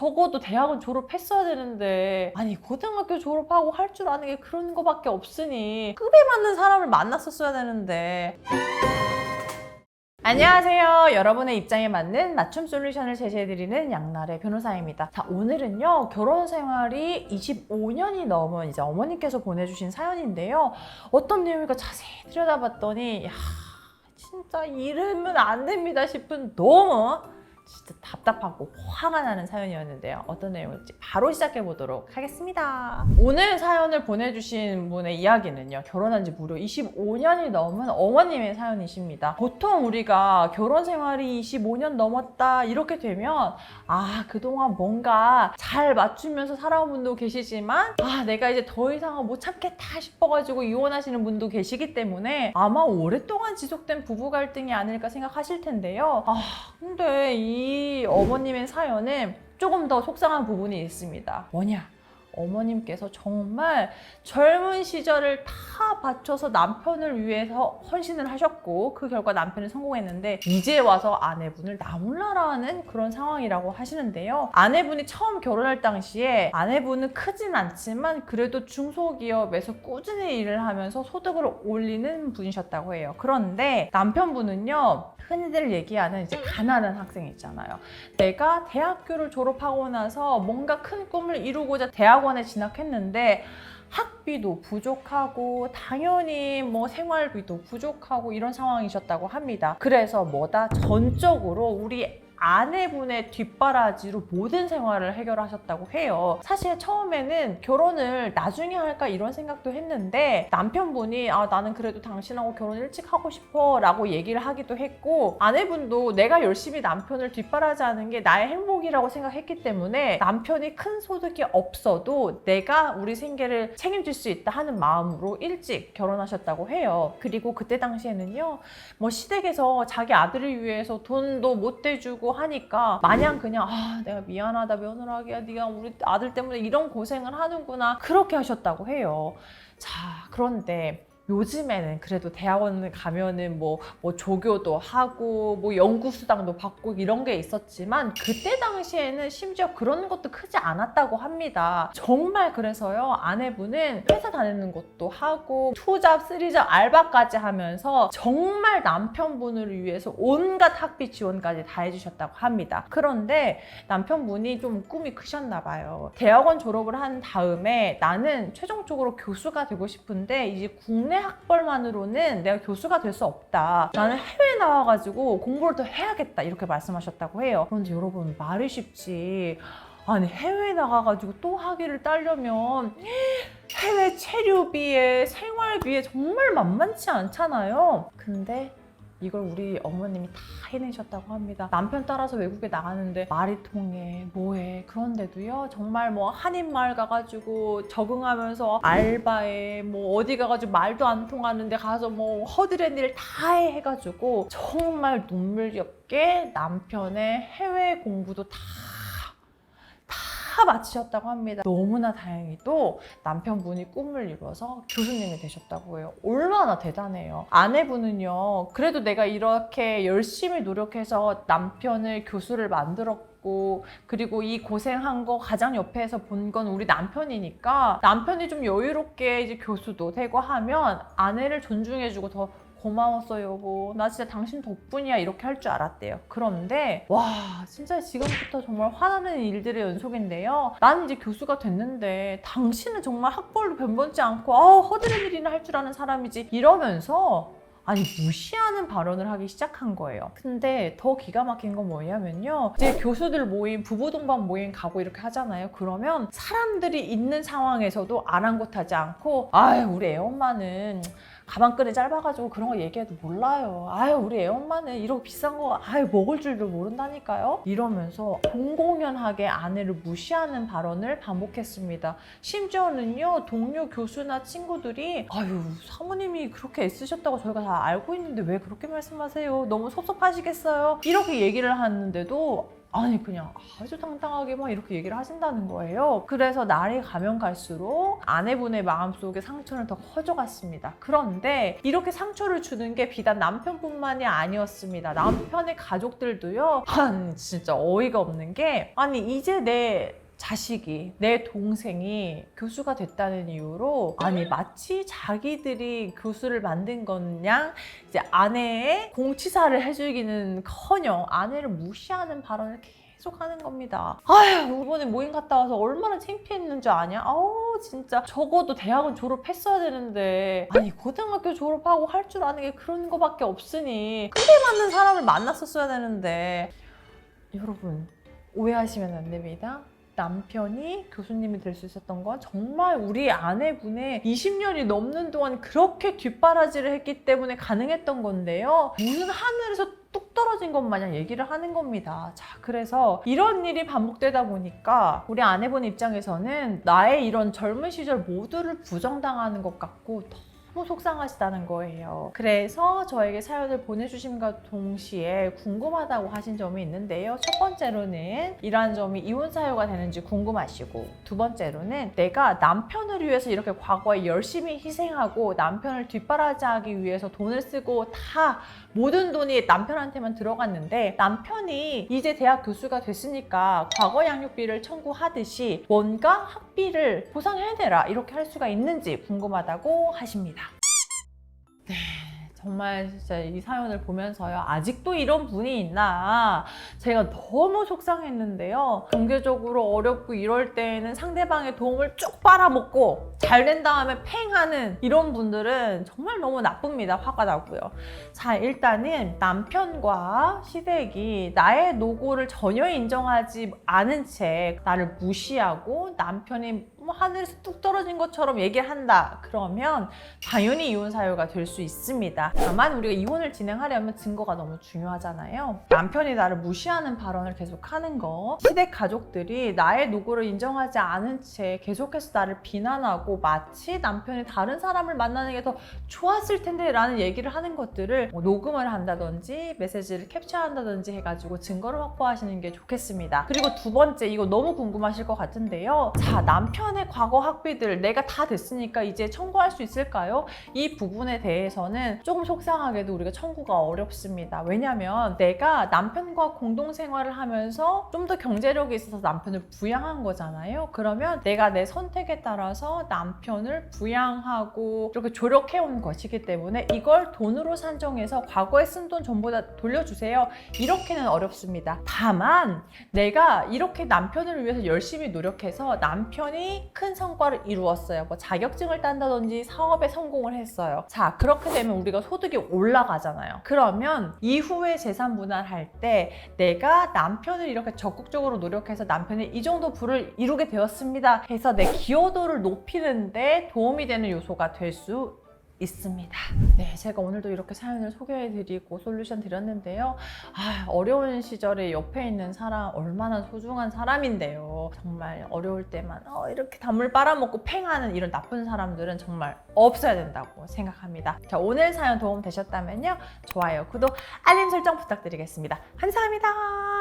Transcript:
적어도 대학은 졸업했어야 되는데 아니 고등학교 졸업하고 할 줄 아는 게 그런 거밖에 없으니 급에 맞는 사람을 만났었어야 되는데 안녕하세요. 여러분의 입장에 맞는 맞춤 솔루션을 제시해드리는 양날의 변호사입니다. 자, 오늘은요, 결혼 생활이 25년이 넘은 이제 어머니께서 보내주신 사연인데요. 어떤 내용일까 자세히 들여다봤더니, 야, 진짜 이러면 안 됩니다 싶은 너무 진짜 답답하고 화가 나는 사연이었는데요. 어떤 내용일지 바로 시작해 보도록 하겠습니다. 오늘 사연을 보내주신 분의 이야기는요. 결혼한 지 무려 25년이 넘은 어머님의 사연이십니다. 보통 우리가 결혼 생활이 25년 넘었다 이렇게 되면 아 그동안 뭔가 잘 맞추면서 살아온 분도 계시지만 아 내가 이제 더 이상은 못 참겠다 싶어가지고 이혼하시는 분도 계시기 때문에 아마 오랫동안 지속된 부부 갈등이 아닐까 생각하실 텐데요. 아 근데 이 어머님의 사연은 조금 더 속상한 부분이 있습니다. 뭐냐? 어머님께서 정말 젊은 시절을 다 바쳐서 남편을 위해서 헌신을 하셨고 그 결과 남편이 성공했는데 이제 와서 아내분을 나몰라라는 그런 상황이라고 하시는데요. 아내분이 처음 결혼할 당시에 아내분은 크진 않지만 그래도 중소기업에서 꾸준히 일을 하면서 소득을 올리는 분이셨다고 해요. 그런데 남편분은요. 흔히들 얘기하는 이제 가난한 학생 있잖아요. 내가 대학교를 졸업하고 나서 뭔가 큰 꿈을 이루고자 대학원에 진학했는데 학비도 부족하고 당연히 뭐 생활비도 부족하고 이런 상황이셨다고 합니다. 그래서 뭐다 전적으로 우리 아내분의 뒷바라지로 모든 생활을 해결하셨다고 해요. 사실 처음에는 결혼을 나중에 할까 이런 생각도 했는데 남편분이 아 나는 그래도 당신하고 결혼 일찍 하고 싶어 라고 얘기를 하기도 했고 아내분도 내가 열심히 남편을 뒷바라지하는 게 나의 행복이라고 생각했기 때문에 남편이 큰 소득이 없어도 내가 우리 생계를 책임질 수 있다 하는 마음으로 일찍 결혼하셨다고 해요. 그리고 그때 당시에는요 뭐 시댁에서 자기 아들을 위해서 돈도 못 대주고 하니까 마냥 그냥 아 내가 미안하다 며느라기야 네가 우리 아들 때문에 이런 고생을 하는구나 그렇게 하셨다고 해요. 자 그런데 요즘에는 그래도 대학원을 가면은 뭐, 뭐 조교도 하고 뭐 연구수당도 받고 이런 게 있었지만 그때 당시에는 심지어 그런 것도 크지 않았다고 합니다. 정말 그래서요 아내분은 회사 다니는 것도 하고 투잡, 쓰리잡, 알바까지 하면서 정말 남편분을 위해서 온갖 학비 지원까지 다 해주셨다고 합니다. 그런데 남편분이 좀 꿈이 크셨나 봐요. 대학원 졸업을 한 다음에 나는 최종적으로 교수가 되고 싶은데 이제 국내 학벌만으로는 내가 교수가 될 수 없다. 나는 해외 나와가지고 공부를 더 해야겠다. 이렇게 말씀하셨다고 해요. 그런데 여러분 말이 쉽지. 아니 해외 나가가지고 또 학위를 따려면 해외 체류비에 생활비에 정말 만만치 않잖아요. 근데 이걸 우리 어머님이 다 해내셨다고 합니다. 남편 따라서 외국에 나가는데 말이 통해, 뭐해. 그런데도요, 정말 뭐 한인마을 가가지고 적응하면서 알바에 뭐 어디 가가지고 말도 안 통하는데 가서 뭐 허드렛 일다해 해가지고 정말 눈물겹게 남편의 해외 공부도 다 다 마치셨다고 합니다. 너무나 다행히도 남편분이 꿈을 이루어서 교수님이 되셨다고 해요. 얼마나 대단해요. 아내분은요, 그래도 내가 이렇게 열심히 노력해서 남편을 교수를 만들었고, 그리고 이 고생한 거 가장 옆에서 본 건 우리 남편이니까 남편이 좀 여유롭게 이제 교수도 되고 하면 아내를 존중해주고 더 고마웠어 여보 나 진짜 당신 덕분이야 이렇게 할 줄 알았대요 그런데 와 진짜 지금부터 정말 화나는 일들의 연속인데요 나는 이제 교수가 됐는데 당신은 정말 학벌도 변변치 않고 아 허드렛 일이나 할 줄 아는 사람이지 이러면서 아니 무시하는 발언을 하기 시작한 거예요. 근데 더 기가 막힌 건 뭐냐면요. 이제 교수들 모임, 부부 동반 모임 가고 이렇게 하잖아요. 그러면 사람들이 있는 상황에서도 아랑곳하지 않고 아유 우리 애 엄마는 가방끈이 짧아가지고 그런 거 얘기해도 몰라요. 아유 우리 애엄마는 이러고 비싼 거 아유 먹을 줄도 모른다니까요. 이러면서 공공연하게 아내를 무시하는 발언을 반복했습니다. 심지어는요 동료 교수나 친구들이 아유 사모님이 그렇게 애쓰셨다고 저희가 다 알고 있는데 왜 그렇게 말씀하세요? 너무 섭섭하시겠어요? 이렇게 얘기를 하는데도 아니 그냥 아주 당당하게 막 이렇게 얘기를 하신다는 거예요. 그래서 날이 가면 갈수록 아내분의 마음속에 상처는 더 커져갔습니다. 그런데 이렇게 상처를 주는 게 비단 남편뿐만이 아니었습니다. 남편의 가족들도요. 한 진짜 어이가 없는 게 아니 이제 내 자식이 내 동생이 교수가 됐다는 이유로 아니 마치 자기들이 교수를 만든 것냥 이제 아내의 공치사를 해주기는커녕 아내를 무시하는 발언을 계속 하는 겁니다. 아휴 이번에 모임 갔다 와서 얼마나 창피했는 줄 아냐? 아우 진짜 적어도 대학은 졸업했어야 되는데 아니 고등학교 졸업하고 할 줄 아는 게 그런 거밖에 없으니 그때 맞는 사람을 만났었어야 되는데 여러분 오해하시면 안 됩니다. 남편이 교수님이 될 수 있었던 건 정말 우리 아내분의 20년이 넘는 동안 그렇게 뒷바라지를 했기 때문에 가능했던 건데요. 무슨 하늘에서 뚝 떨어진 것 마냥 얘기를 하는 겁니다. 자, 그래서 이런 일이 반복되다 보니까 우리 아내분 입장에서는 나의 이런 젊은 시절 모두를 부정당하는 것 같고 너무 속상하시다는 거예요. 그래서 저에게 사연을 보내주심과 동시에 궁금하다고 하신 점이 있는데요. 첫 번째로는 이러한 점이 이혼 사유가 되는지 궁금하시고 두 번째로는 내가 남편을 위해서 이렇게 과거에 열심히 희생하고 남편을 뒷바라지하기 위해서 돈을 쓰고 다 모든 돈이 남편한테만 들어갔는데 남편이 이제 대학 교수가 됐으니까 과거 양육비를 청구하듯이 뭔가 학비를 보상해내라 이렇게 할 수가 있는지 궁금하다고 하십니다. 네, 정말 진짜 이 사연을 보면서요. 아직도 이런 분이 있나. 제가 너무 속상했는데요. 경제적으로 어렵고 이럴 때에는 상대방의 도움을 쭉 빨아먹고 잘 된 다음에 팽 하는 이런 분들은 정말 너무 나쁩니다. 화가 나고요. 자, 일단은 남편과 시댁이 나의 노고를 전혀 인정하지 않은 채 나를 무시하고 남편이 뭐 하늘에서 뚝 떨어진 것처럼 얘기를 한다. 그러면 당연히 이혼 사유가 될 수 있습니다. 다만 우리가 이혼을 진행하려면 증거가 너무 중요하잖아요. 남편이 나를 무시하는 발언을 계속 하는 거, 시댁 가족들이 나의 노고를 인정하지 않은 채 계속해서 나를 비난하고 마치 남편이 다른 사람을 만나는 게 더 좋았을 텐데 라는 얘기를 하는 것들을 뭐 녹음을 한다든지 메시지를 캡처한다든지 해가지고 증거를 확보하시는 게 좋겠습니다. 그리고 두 번째 이거 너무 궁금하실 것 같은데요. 자 남편 의 과거 학비들 내가 다 됐으니까 이제 청구할 수 있을까요? 이 부분에 대해서는 조금 속상하게도 우리가 청구가 어렵습니다. 왜냐하면 내가 남편과 공동 생활을 하면서 좀 더 경제력이 있어서 남편을 부양한 거잖아요. 그러면 내가 내 선택에 따라서 남편을 부양하고 이렇게 조력해온 것이기 때문에 이걸 돈으로 산정해서 과거에 쓴 돈 전부 다 돌려주세요. 이렇게는 어렵습니다. 다만 내가 이렇게 남편을 위해서 열심히 노력해서 남편이 큰 성과를 이루었어요. 뭐 자격증을 딴다든지 사업에 성공을 했어요. 자, 그렇게 되면 우리가 소득이 올라가잖아요. 그러면 이후에 재산 분할할 때 내가 남편을 이렇게 적극적으로 노력해서 남편이 이 정도 부를 이루게 되었습니다. 해서 내 기여도를 높이는데 도움이 되는 요소가 될 수 있습니다. 네, 제가 오늘도 이렇게 사연을 소개해드리고 솔루션 드렸는데요. 아, 어려운 시절에 옆에 있는 사람 얼마나 소중한 사람인데요. 정말 어려울 때만 어, 이렇게 단물 빨아먹고 팽하는 이런 나쁜 사람들은 정말 없어야 된다고 생각합니다. 자, 오늘 사연 도움 되셨다면요. 좋아요, 구독, 알림 설정 부탁드리겠습니다. 감사합니다.